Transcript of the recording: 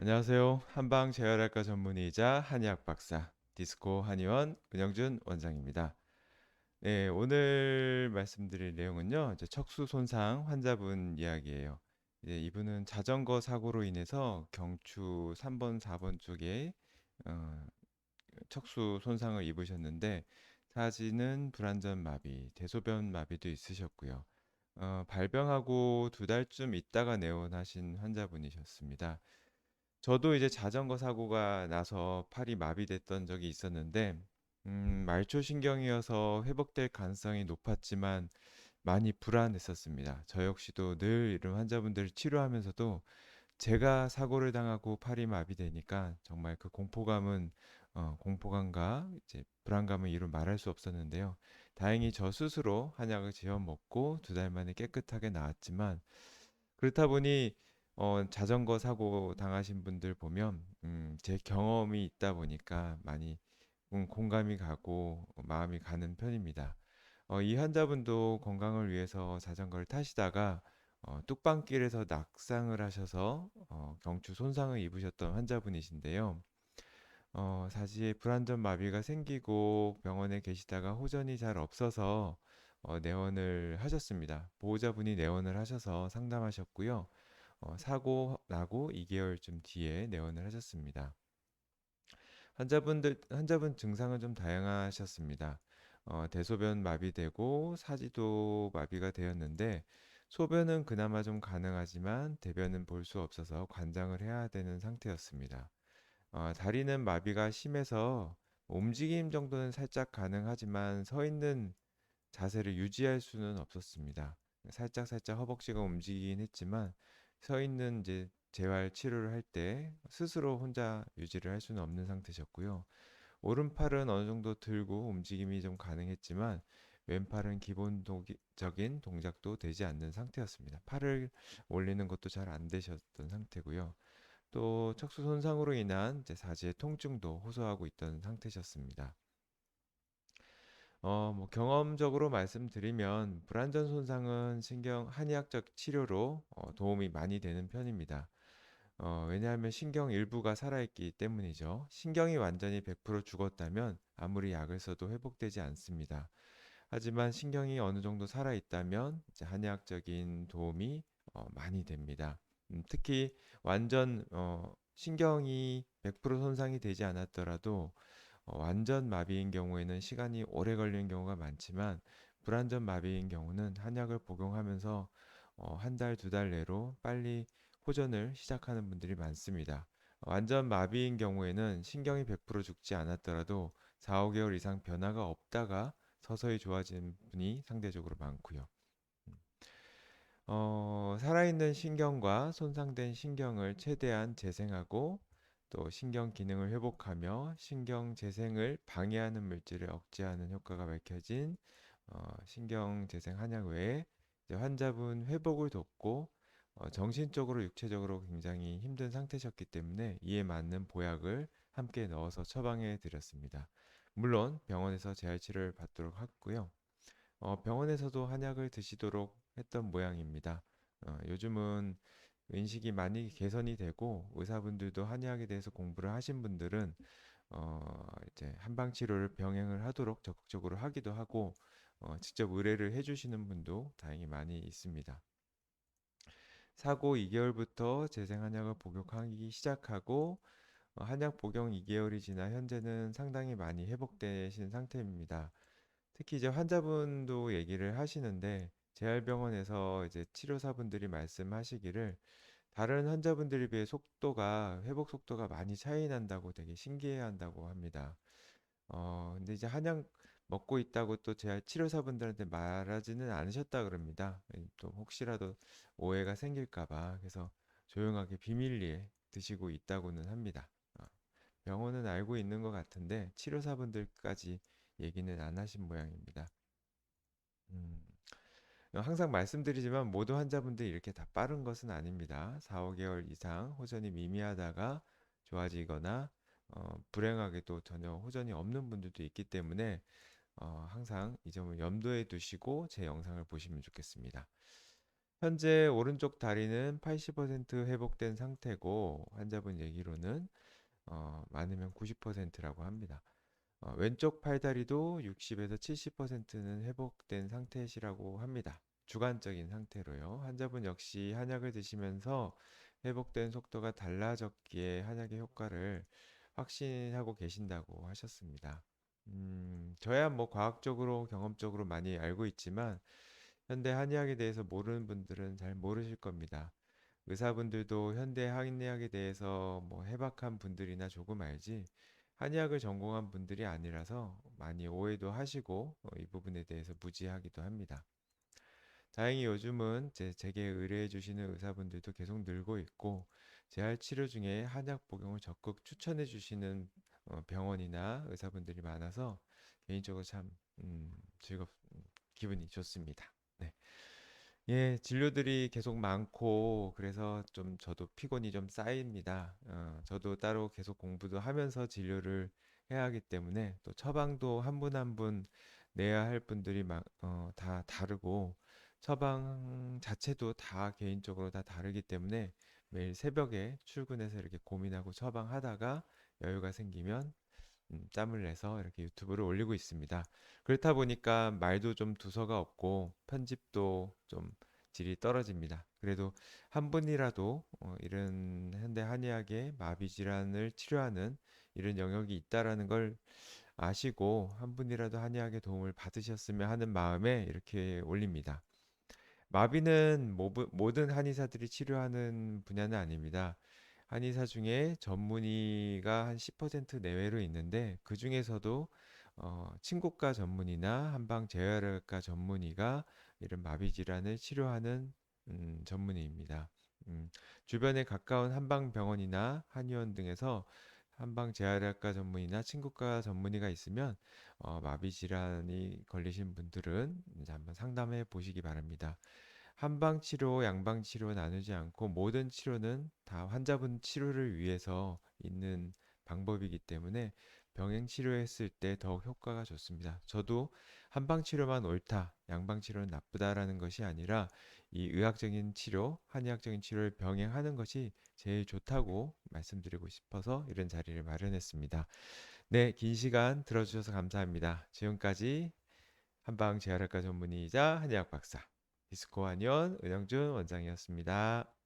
안녕하세요. 한방 재활학과 전문의이자 한의학 박사 디스코 한의원 은영준 원장입니다. 네, 오늘 말씀드릴 내용은요. 이제 척수 손상 환자분 이야기예요. 이제 이분은 자전거 사고로 인해서 경추 3번, 4번 쪽에 어, 척수 손상을 입으셨는데 사진은 불안전 마비, 대소변 마비도 있으셨고요. 어, 발병하고 두 달쯤 있다가 내원하신 환자분이셨습니다. 저도 이제 자전거 사고가 나서 팔이 마비됐던 적이 있었는데, 음, 말초신경이어서 회복될 가능성이 높았지만 많이 불안했었습니다. 저 역시도 늘 이런 환자분들을 치료하면서도 제가 사고를 당하고 팔이 마비되니까 정말 그 공포감은 어, 공포감과 이제 불안감은 이루 말할 수 없었는데요. 다행히 저 스스로 한약을 지어 먹고 두 달 만에 깨끗하게 나았지만 그렇다 보니 어, 자전거 사고 당하신 분들 보면 음, 제 경험이 있다 보니까 많이 음, 공감이 가고 어, 마음이 가는 편입니다. 어, 이 환자분도 건강을 위해서 자전거를 타시다가 어, 뚝방길에서 낙상을 하셔서 어, 경추 손상을 입으셨던 환자분이신데요. 어, 사실 불안전 마비가 생기고 병원에 계시다가 호전이 잘 없어서 어, 내원을 하셨습니다. 보호자분이 내원을 하셔서 상담하셨고요. 어, 사고 나고 2개월쯤 뒤에 내원을 하셨습니다. 환자분들, 환자분 증상은 좀 다양하셨습니다. 어, 대소변 마비되고 사지도 마비가 되었는데 소변은 그나마 좀 가능하지만 대변은 볼 수 없어서 관장을 해야 되는 상태였습니다. 어, 다리는 마비가 심해서 움직임 정도는 살짝 가능하지만 서 있는 자세를 유지할 수는 없었습니다. 살짝 살짝 허벅지가 움직이긴 했지만 서 있는 이제 재활 치료를 할 때 스스로 혼자 유지를 할 수는 없는 상태셨고요. 오른팔은 어느 정도 들고 움직임이 좀 가능했지만 왼팔은 기본적인 동작도 되지 않는 상태였습니다. 팔을 올리는 것도 잘 안 되셨던 상태고요. 또 척수 손상으로 인한 이제 사지의 통증도 호소하고 있던 상태셨습니다. 어, 뭐 경험적으로 말씀드리면 불안전 손상은 신경 한의학적 치료로 어, 도움이 많이 되는 편입니다. 어, 왜냐하면 신경 일부가 살아있기 때문이죠. 신경이 완전히 100% 죽었다면 아무리 약을 써도 회복되지 않습니다. 하지만 신경이 어느 정도 살아있다면 이제 한의학적인 도움이 어, 많이 됩니다. 음, 특히 완전 어, 신경이 100% 손상이 되지 않았더라도 어, 완전 마비인 경우에는 시간이 오래 걸리는 경우가 많지만 불완전 마비인 경우는 한약을 복용하면서 어, 한 달, 두 달 내로 빨리 호전을 시작하는 분들이 많습니다. 완전 마비인 경우에는 신경이 100% 죽지 않았더라도 4, 5개월 이상 변화가 없다가 서서히 좋아지는 분이 상대적으로 많고요. 어, 살아있는 신경과 손상된 신경을 최대한 재생하고 또 신경 기능을 회복하며 신경 재생을 방해하는 물질을 억제하는 효과가 밝혀진 어, 신경 재생 한약 외에 환자분 회복을 돕고 어, 정신적으로 육체적으로 굉장히 힘든 상태셨기 때문에 이에 맞는 보약을 함께 넣어서 처방해 드렸습니다. 물론 병원에서 재활 치료를 받도록 했고요. 어, 병원에서도 한약을 드시도록 했던 모양입니다. 어, 요즘은 인식이 많이 개선이 되고 의사분들도 한의학에 대해서 공부를 하신 분들은 어, 이제 한방 치료를 병행을 하도록 적극적으로 하기도 하고 어, 직접 의뢰를 해주시는 분도 다행히 많이 있습니다. 사고 2개월부터 재생 한약을 복용하기 시작하고 어, 한약 복용 2개월이 지나 현재는 상당히 많이 회복되신 상태입니다. 특히 이제 환자분도 얘기를 하시는데 재활병원에서 이제 치료사분들이 말씀하시기를 다른 환자분들에 비해 속도가 회복 속도가 많이 차이 난다고 되게 신기해한다고 합니다. 어, 근데 이제 한약 먹고 있다고 또제 치료사분들한테 말하지는 않으셨다 그럽니다. 또 혹시라도 오해가 생길까 봐 그래서 조용하게 비밀리에 드시고 있다고는 합니다. 어, 병원은 알고 있는 것 같은데 치료사분들까지 얘기는 안 하신 모양입니다. 음, 항상 말씀드리지만 모두 환자분들이 이렇게 다 빠른 것은 아닙니다. 4, 5개월 이상 호전이 미미하다가 좋아지거나 어, 불행하게도 전혀 호전이 없는 분들도 있기 때문에 어, 항상 이 점을 염두에 두시고 제 영상을 보시면 좋겠습니다. 현재 오른쪽 다리는 80% 회복된 상태고 환자분 얘기로는 어, 많으면 90%라고 합니다. 어, 왼쪽 팔다리도 60에서 70%는 회복된 상태시라고 합니다. 주관적인 상태로요. 환자분 역시 한약을 드시면서 회복된 속도가 달라졌기에 한약의 효과를 확신하고 계신다고 하셨습니다. 음, 저야 뭐 과학적으로 경험적으로 많이 알고 있지만 현대 한의학에 대해서 모르는 분들은 잘 모르실 겁니다. 의사분들도 현대 한의학에 대해서 뭐 해박한 분들이나 조금 알지 한의학을 전공한 분들이 아니라서 많이 오해도 하시고 어, 이 부분에 대해서 무지하기도 합니다. 다행히 요즘은 제, 제게 의뢰해 주시는 의사분들도 계속 늘고 있고 재활 치료 중에 한약 복용을 적극 추천해 주시는 어, 병원이나 의사분들이 많아서 개인적으로 참 음, 즐겁 기분이 좋습니다. 네. 예, 진료들이 계속 많고 그래서 좀 저도 피곤이 좀 쌓입니다. 어, 저도 따로 계속 공부도 하면서 진료를 해야 하기 때문에 또 처방도 한 분 한 분 내야 할 분들이 막, 어, 다 다르고 처방 자체도 다 개인적으로 다 다르기 때문에 매일 새벽에 출근해서 이렇게 고민하고 처방하다가 여유가 생기면 음, 짬을 내서 이렇게 유튜브를 올리고 있습니다. 그렇다 보니까 말도 좀 두서가 없고 편집도 좀 질이 떨어집니다. 그래도 한 분이라도 어, 이런 현대 한의학의 마비 질환을 치료하는 이런 영역이 있다라는 걸 아시고 한 분이라도 한의학의 도움을 받으셨으면 하는 마음에 이렇게 올립니다. 마비는 모부- 모든 한의사들이 치료하는 분야는 아닙니다. 한의사 중에 전문의가 한 10% 내외로 있는데 그 중에서도 어, 친국과 전문의나 한방 재활과 전문의가 이런 마비 질환을 치료하는 음, 전문의입니다. 음, 주변에 가까운 한방 병원이나 한의원 등에서 한방 재활학과 전문의나 친국과 전문의가 있으면 어, 마비 질환이 걸리신 분들은 한번 상담해 보시기 바랍니다. 한방 치료, 양방 치료 나누지 않고 모든 치료는 다 환자분 치료를 위해서 있는 방법이기 때문에 병행 치료했을 때 더욱 효과가 좋습니다. 저도 한방 치료만 옳다, 양방 치료는 나쁘다라는 것이 아니라 이 의학적인 치료, 한의학적인 치료를 병행하는 것이 제일 좋다고 말씀드리고 싶어서 이런 자리를 마련했습니다. 네, 긴 시간 들어주셔서 감사합니다. 지금까지 한방 재활학과 전문의이자 한의학 박사 디스코 한의원 은영준 원장이었습니다.